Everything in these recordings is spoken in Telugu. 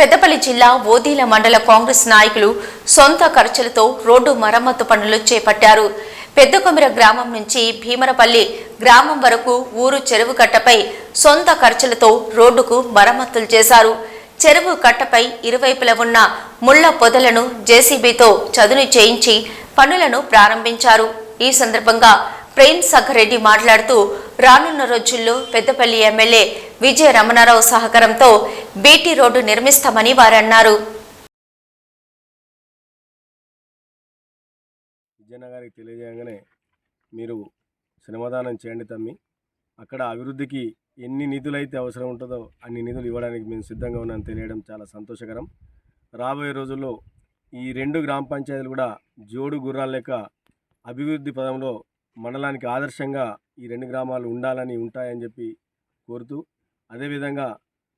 పెద్దపల్లి జిల్లా ఓదీల మండల కాంగ్రెస్ నాయకులు సొంత ఖర్చులతో రోడ్డు మరమ్మతు పనులు చేపట్టారు. పెద్దకొమిర గ్రామం నుంచి భీమరపల్లి గ్రామం వరకు ఊరు చెరువు కట్టపై సొంత ఖర్చులతో రోడ్డుకు మరమ్మతులు చేశారు. చెరువు కట్టపై ఇరువైపులా ఉన్న ముళ్ళ పొదలను జేసీబీతో చదును చేయించి పనులను ప్రారంభించారు. ఈ సందర్భంగా ప్రేమ్ సఖరెడ్డి మాట్లాడుతూ రానున్న రోజుల్లో పెద్దపల్లి ఎమ్మెల్యే విజయ రమణారావు సహకారంతో బీటీ రోడ్డు నిర్మిస్తామని వారన్నారు. విజయన్న గారికి తెలియజేయగానే మీరు శ్రమదానం చేయండి తమ్మి. అక్కడ అభివృద్ధికి ఎన్ని నిధులైతే అవసరం ఉంటుందో అన్ని నిధులు ఇవ్వడానికి మేము సిద్ధంగా ఉన్నామని తెలియడం చాలా సంతోషకరం. రాబోయే రోజుల్లో ఈ రెండు గ్రామ పంచాయతీలు కూడా జోడు గుర్రాల లెక్క అభివృద్ధి పదంలో మండలానికి ఆదర్శంగా ఈ రెండు గ్రామాలు ఉండాలని ఉంటాయని చెప్పి కోరుతూ అదేవిధంగా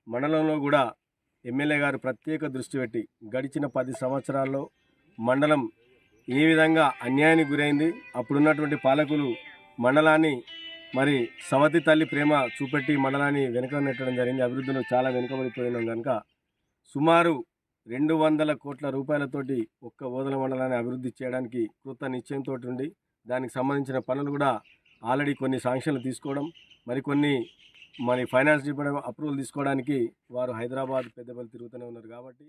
మండలంలో కూడా ఎమ్మెల్యే గారు ప్రత్యేక దృష్టి పెట్టి గడిచిన పది సంవత్సరాల్లో మండలం ఏ విధంగా అన్యాయానికి గురైంది అప్పుడున్నటువంటి పాలకులు మండలాన్ని మరి సవతి తల్లి ప్రేమ చూపెట్టి మండలాన్ని వెనుక నెట్టడం జరిగింది. అభివృద్ధిలో చాలా వెనుకబడిపోయినాం కనుక సుమారు రెండు వందల కోట్ల రూపాయలతోటి ఒక్క ఓదల మండలాన్ని అభివృద్ధి చేయడానికి కృత నిశ్చయంతో ఉండి దానికి సంబంధించిన పనులు కూడా ఆల్రెడీ కొన్ని శాంక్షన్లు తీసుకోవడం మరికొన్ని మరి ఫైనాన్స్ డిపార్ట్మెంట్ అప్రూవల్ తీసుకోవడానికి వారు హైదరాబాద్ పెద్దపల్లి తిరుగుతూనే ఉన్నారు కాబట్టి